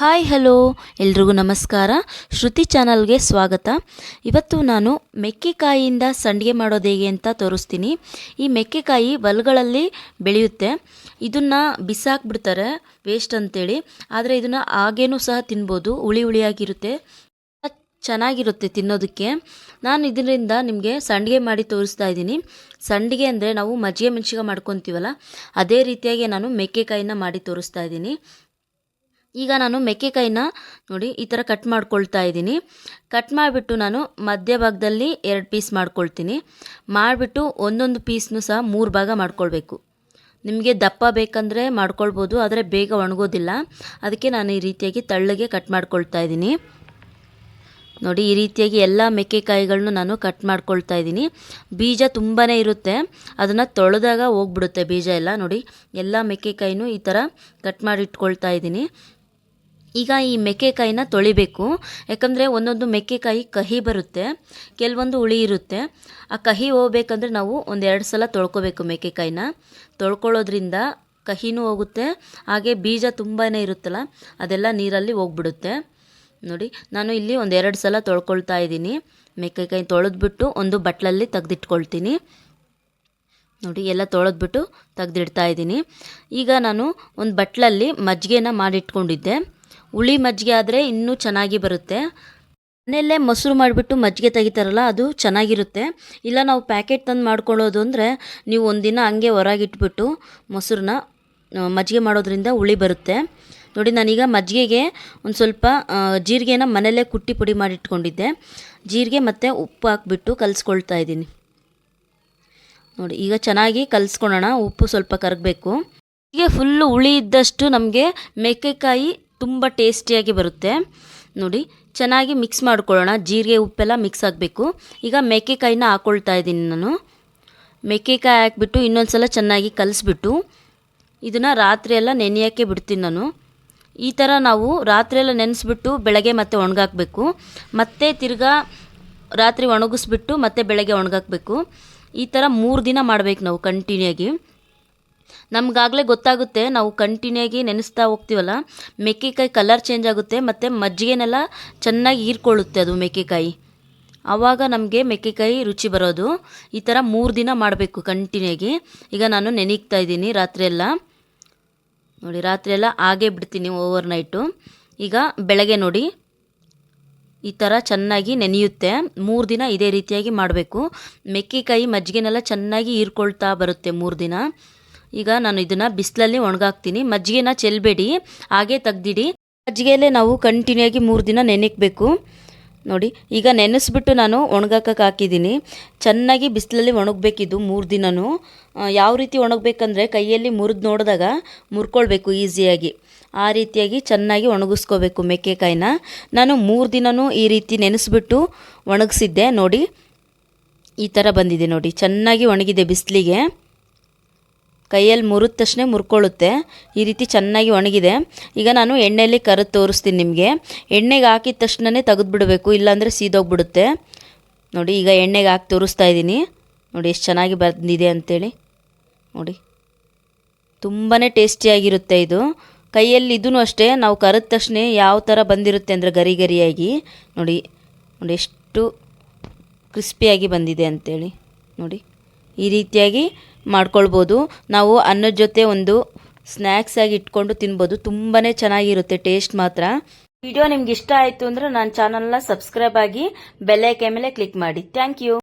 Hi, hello. ಎಲ್ರಿಗೂ ನಮಸ್ಕಾರ. ಶ್ರುತಿ ಚಾನಲ್ಗೆ ಸ್ವಾಗತ. ಇವತ್ತು ನಾನು ಮೆಕ್ಕೆಕಾಯಿಯಿಂದ ಸಂಡಿಗೆ ಮಾಡೋದು ಹೇಗೆ ಅಂತ ತೋರಿಸ್ತೀನಿ. ಈ ಮೆಕ್ಕೆಕಾಯಿ ಹೊಲಗಳಲ್ಲಿ ಬೆಳೆಯುತ್ತೆ. ಇದನ್ನು ಬಿಸಾಕ್ಬಿಡ್ತಾರೆ ವೇಸ್ಟ್ ಅಂತೇಳಿ. ಆದರೆ ಇದನ್ನು ಹಾಗೇನೂ ಸಹ ತಿನ್ಬೋದು. ಹುಳಿ ಹುಳಿಯಾಗಿರುತ್ತೆ. ಚೆನ್ನಾಗಿರುತ್ತೆ ತಿನ್ನೋದಕ್ಕೆ. ನಾನು ಇದರಿಂದ ನಿಮಗೆ ಸಂಡಿಗೆ ಮಾಡಿ ತೋರಿಸ್ತಾ ಇದ್ದೀನಿ. ಸಂಡಿಗೆ ಅಂದರೆ ನಾವು ಮಜ್ಜಿಗೆ ಮೆಣಸಿಗೆ ಮಾಡ್ಕೊತೀವಲ್ಲ, ಅದೇ ರೀತಿಯಾಗಿ ನಾನು ಮೆಕ್ಕೆಕಾಯಿನ ಮಾಡಿ ತೋರಿಸ್ತಾ ಇದ್ದೀನಿ. ಈಗ ನಾನು ಮೆಕ್ಕೆಕಾಯಿನ ನೋಡಿ ಈ ಥರ ಕಟ್ ಮಾಡ್ಕೊಳ್ತಾ ಇದ್ದೀನಿ. ಕಟ್ ಮಾಡಿಬಿಟ್ಟು ನಾನು ಮಧ್ಯಭಾಗದಲ್ಲಿ ಎರಡು ಪೀಸ್ ಮಾಡ್ಕೊಳ್ತೀನಿ. ಮಾಡಿಬಿಟ್ಟು ಒಂದೊಂದು ಪೀಸ್ನು ಸಹ ಮೂರು ಭಾಗ ಮಾಡ್ಕೊಳ್ಬೇಕು. ನಿಮಗೆ ದಪ್ಪ ಬೇಕಂದರೆ ಮಾಡ್ಕೊಳ್ಬೋದು, ಆದರೆ ಬೇಗ ಒಣಗೋದಿಲ್ಲ. ಅದಕ್ಕೆ ನಾನು ಈ ರೀತಿಯಾಗಿ ತಳ್ಳಗೆ ಕಟ್ ಮಾಡ್ಕೊಳ್ತಾ ಇದ್ದೀನಿ. ನೋಡಿ ಈ ರೀತಿಯಾಗಿ ಎಲ್ಲ ಮೆಕ್ಕೆಕಾಯಿಗಳನ್ನೂ ನಾನು ಕಟ್ ಮಾಡ್ಕೊಳ್ತಾ ಇದ್ದೀನಿ. ಬೀಜ ತುಂಬಾ ಇರುತ್ತೆ. ಅದನ್ನು ತೊಳೆದಾಗ ಹೋಗ್ಬಿಡುತ್ತೆ ಬೀಜ ಎಲ್ಲ. ನೋಡಿ ಎಲ್ಲ ಮೆಕ್ಕೆಕಾಯಿನೂ ಈ ಥರ ಕಟ್ ಮಾಡಿ ಇಟ್ಕೊಳ್ತಾ ಇದ್ದೀನಿ. ಈಗ ಈ ಮೆಕ್ಕೆಕಾಯಿನ ತೊಳಿಬೇಕು. ಯಾಕಂದರೆ ಒಂದೊಂದು ಮೆಕ್ಕೆಕಾಯಿ ಕಹಿ ಬರುತ್ತೆ, ಕೆಲವೊಂದು ಹುಳಿ ಇರುತ್ತೆ. ಆ ಕಹಿ ಹೋಗ್ಬೇಕಂದ್ರೆ ನಾವು ಒಂದೆರಡು ಸಲ ತೊಳ್ಕೊಬೇಕು ಮೆಕ್ಕೆಕಾಯಿನ. ತೊಳ್ಕೊಳ್ಳೋದ್ರಿಂದ ಕಹಿನೂ ಹೋಗುತ್ತೆ, ಹಾಗೆ ಬೀಜ ತುಂಬಾ ಇರುತ್ತಲ್ಲ, ಅದೆಲ್ಲ ನೀರಲ್ಲಿ ಹೋಗ್ಬಿಡುತ್ತೆ. ನೋಡಿ, ನಾನು ಇಲ್ಲಿ ಒಂದೆರಡು ಸಲ ತೊಳ್ಕೊಳ್ತಾ ಇದ್ದೀನಿ. ಮೆಕ್ಕೆಕಾಯಿ ತೊಳೆದ್ಬಿಟ್ಟು ಒಂದು ಬಟ್ಲಲ್ಲಿ ತೆಗೆದಿಟ್ಕೊಳ್ತೀನಿ. ನೋಡಿ, ಎಲ್ಲ ತೊಳೆದ್ಬಿಟ್ಟು ತೆಗೆದಿಡ್ತಾ ಇದ್ದೀನಿ. ಈಗ ನಾನು ಒಂದು ಬಟ್ಲಲ್ಲಿ ಮಜ್ಜಿಗೆನ ಮಾಡಿಟ್ಕೊಂಡಿದ್ದೆ. ಹುಳಿ ಮಜ್ಜಿಗೆ ಆದರೆ ಇನ್ನೂ ಚೆನ್ನಾಗಿ ಬರುತ್ತೆ. ಮನೆಯಲ್ಲೇ ಮೊಸರು ಮಾಡಿಬಿಟ್ಟು ಮಜ್ಜಿಗೆ ತೆಗಿತಾರಲ್ಲ, ಅದು ಚೆನ್ನಾಗಿರುತ್ತೆ. ಇಲ್ಲ ನಾವು ಪ್ಯಾಕೆಟ್ ತಂದು ಮಾಡ್ಕೊಳ್ಳೋದು ಅಂದರೆ ನೀವು ಒಂದಿನ ಹಂಗೆ ಹೊರಗಿಟ್ಬಿಟ್ಟು ಮೊಸರನ್ನ ಮಜ್ಜಿಗೆ ಮಾಡೋದ್ರಿಂದ ಹುಳಿ ಬರುತ್ತೆ. ನೋಡಿ, ನಾನೀಗ ಮಜ್ಜಿಗೆಗೆ ಒಂದು ಸ್ವಲ್ಪ ಜೀರಿಗೆನ ಮನೆಯಲ್ಲೇ ಕುಟ್ಟಿ ಪುಡಿ ಮಾಡಿಟ್ಕೊಂಡಿದ್ದೆ. ಜೀರಿಗೆ ಮತ್ತು ಉಪ್ಪು ಹಾಕ್ಬಿಟ್ಟು ಕಲಿಸ್ಕೊಳ್ತಾ ಇದ್ದೀನಿ. ನೋಡಿ, ಈಗ ಚೆನ್ನಾಗಿ ಕಲಿಸ್ಕೊಳ್ಳೋಣ ಉಪ್ಪು ಸ್ವಲ್ಪ ಕರಗಬೇಕು. ಹೀಗೆ ಫುಲ್ಲು ಹುಳಿ ಇದ್ದಷ್ಟು ನಮಗೆ ಮೆಕ್ಕೆಕಾಯಿ ತುಂಬ ಟೇಸ್ಟಿಯಾಗಿ ಬರುತ್ತೆ. ನೋಡಿ, ಚೆನ್ನಾಗಿ ಮಿಕ್ಸ್ ಮಾಡ್ಕೊಳ್ಳೋಣ. ಜೀರಿಗೆ ಉಪ್ಪೆಲ್ಲ ಮಿಕ್ಸ್ ಆಗಬೇಕು. ಈಗ ಮೆಕ್ಕೆಕಾಯಿನ ಹಾಕ್ಕೊಳ್ತಾ ಇದ್ದೀನಿ ನಾನು. ಮೆಕ್ಕೆಕಾಯಿ ಹಾಕ್ಬಿಟ್ಟು ಇನ್ನೊಂದು ಸಲ ಚೆನ್ನಾಗಿ ಕಲಿಸ್ಬಿಟ್ಟು ಇದನ್ನು ರಾತ್ರಿ ಎಲ್ಲ ನೆನೆಯೋಕ್ಕೆ ಬಿಡ್ತೀನಿ ನಾನು. ಈ ಥರ ನಾವು ರಾತ್ರಿ ಎಲ್ಲ ನೆನೆಸ್ಬಿಟ್ಟು ಬೆಳಗ್ಗೆ ಮತ್ತೆ ಒಣಗಾಕಬೇಕು. ಮತ್ತೆ ತಿರ್ಗಾ ರಾತ್ರಿ ಒಣಗಿಸ್ಬಿಟ್ಟು ಮತ್ತೆ ಬೆಳಗ್ಗೆ ಒಣಗಾಕಬೇಕು. ಈ ಥರ ಮೂರು ದಿನ ಮಾಡಬೇಕು ನಾವು ಕಂಟಿನ್ಯೂ ಆಗಿ ನಮಗಾಗಲೇ ಗೊತ್ತಾಗುತ್ತೆ, ನಾವು ಕಂಟಿನ್ಯೂ ಆಗಿ ನೆನೆಸ್ತಾ ಹೋಗ್ತೀವಲ್ಲ ಮೆಕ್ಕೆಕಾಯಿ ಕಲರ್ ಚೇಂಜ್ ಆಗುತ್ತೆ, ಮತ್ತು ಮಜ್ಜಿಗೆನೆಲ್ಲ ಚೆನ್ನಾಗಿ ಹೀರ್ಕೊಳ್ಳುತ್ತೆ ಅದು ಮೆಕ್ಕೆಕಾಯಿ ಆವಾಗ ನಮಗೆ ಮೆಕ್ಕೆಕಾಯಿ ರುಚಿ ಬರೋದು. ಈ ಥರ ಮೂರು ದಿನ ಮಾಡಬೇಕು ಕಂಟಿನ್ಯೂ ಆಗಿ ಈಗ ನಾನು ನೆನೀಗ್ತಾ ಇದ್ದೀನಿ ರಾತ್ರಿಯೆಲ್ಲ ನೋಡಿ ರಾತ್ರಿಯೆಲ್ಲ ಹಾಗೇ ಬಿಡ್ತೀನಿ ಓವರ್ ನೈಟು ಈಗ ಬೆಳಗ್ಗೆ ನೋಡಿ. ಈ ಥರ ಚೆನ್ನಾಗಿ ನೆನೆಯುತ್ತೆ. ಮೂರು ದಿನ ಇದೇ ರೀತಿಯಾಗಿ ಮಾಡಬೇಕು. ಮೆಕ್ಕೆಕಾಯಿ ಮಜ್ಜಿಗೆನೆಲ್ಲ ಚೆನ್ನಾಗಿ ಹೀರ್ಕೊಳ್ತಾ ಬರುತ್ತೆ ಮೂರು ದಿನ. ಈಗ ನಾನು ಇದನ್ನು ಬಿಸಿಲಲ್ಲಿ ಒಣಗಾಕ್ತೀನಿ. ಮಜ್ಜಿಗೆನ ಚೆಲ್ಲಬೇಡಿ ಹಾಗೆ ತೆಗ್ದಿಡಿ. ಮಜ್ಜಿಗೆಯಲ್ಲೇ ನಾವು ಕಂಟಿನ್ಯೂ ಆಗಿ ಮೂರು ದಿನ ನೆನೆಕ್ಬೇಕು. ನೋಡಿ, ಈಗ ನೆನೆಸ್ಬಿಟ್ಟು ನಾನು ಒಣಗಾಕಕ್ಕೆ ಹಾಕಿದ್ದೀನಿ. ಚೆನ್ನಾಗಿ ಬಿಸಿಲಲ್ಲಿ ಒಣಗಬೇಕಿದ್ದು ಮೂರು ದಿನವೂ ಯಾವ ರೀತಿ ಒಣಗಬೇಕಂದ್ರೆ ಕೈಯಲ್ಲಿ ಮುರಿದು ನೋಡಿದಾಗ ಮುರ್ಕೊಳ್ಬೇಕು ಈಸಿಯಾಗಿ. ಆ ರೀತಿಯಾಗಿ ಚೆನ್ನಾಗಿ ಒಣಗಿಸ್ಕೋಬೇಕು ಮೆಕ್ಕೆಕಾಯಿನ. ನಾನು ಮೂರು ದಿನವೂ ಈ ರೀತಿ ನೆನೆಸ್ಬಿಟ್ಟು ಒಣಗಿಸಿದ್ದೆ. ನೋಡಿ, ಈ ಥರ ಬಂದಿದೆ ನೋಡಿ. ಚೆನ್ನಾಗಿ ಒಣಗಿದೆ ಬಿಸಿಲಿಗೆ. ಕೈಯಲ್ಲಿ ಮುರಿದ ತಕ್ಷಣ ಮುರ್ಕೊಳ್ಳುತ್ತೆ. ಈ ರೀತಿ ಚೆನ್ನಾಗಿ ಒಣಗಿದೆ. ಈಗ ನಾನು ಎಣ್ಣೆಯಲ್ಲಿ ಕರೆದು ತೋರಿಸ್ತೀನಿ ನಿಮಗೆ. ಎಣ್ಣೆಗೆ ಹಾಕಿದ ತಕ್ಷಣವೇ ತೆಗೆದುಬಿಡಬೇಕು, ಇಲ್ಲಾಂದರೆ ಸೀದೋಗ್ಬಿಡುತ್ತೆ. ನೋಡಿ, ಈಗ ಎಣ್ಣೆಗೆ ಹಾಕಿ ತೋರಿಸ್ತಾ ಇದ್ದೀನಿ. ನೋಡಿ, ಎಷ್ಟು ಚೆನ್ನಾಗಿ ಬಂದಿದೆ ಅಂಥೇಳಿ ನೋಡಿ ತುಂಬಾ ಟೇಸ್ಟಿಯಾಗಿರುತ್ತೆ ಇದು. ಕೈಯಲ್ಲಿ ಇದೂ ಅಷ್ಟೇ, ನಾವು ಕರೆದ ತಕ್ಷಣ ಯಾವ ಥರ ಬಂದಿರುತ್ತೆ ಅಂದರೆ ಗರಿ ಗರಿಯಾಗಿ. ನೋಡಿ ನೋಡಿ, ಎಷ್ಟು ಕ್ರಿಸ್ಪಿಯಾಗಿ ಬಂದಿದೆ ಅಂಥೇಳಿ ನೋಡಿ. ಈ ರೀತಿಯಾಗಿ ಮಾಡ್ಕೊಳ್ಬೋದು. ನಾವು ಅನ್ನದ ಜೊತೆ ಒಂದು ಸ್ನ್ಯಾಕ್ಸ್ ಆಗಿ ಇಟ್ಕೊಂಡು ತಿನ್ಬೋದು. ತುಂಬಾ ಚೆನ್ನಾಗಿರುತ್ತೆ ಟೇಸ್ಟ್ ಮಾತ್ರ. ವಿಡಿಯೋ ನಿಮ್ಗೆ ಇಷ್ಟ ಆಯಿತು ಅಂದರೆ ನನ್ನ ಚಾನಲ್ನ ಸಬ್ಸ್ಕ್ರೈಬ್ ಆಗಿ ಬೆಲ್ಲೈಕೆ ಮೇಲೆ ಕ್ಲಿಕ್ ಮಾಡಿ. Thank you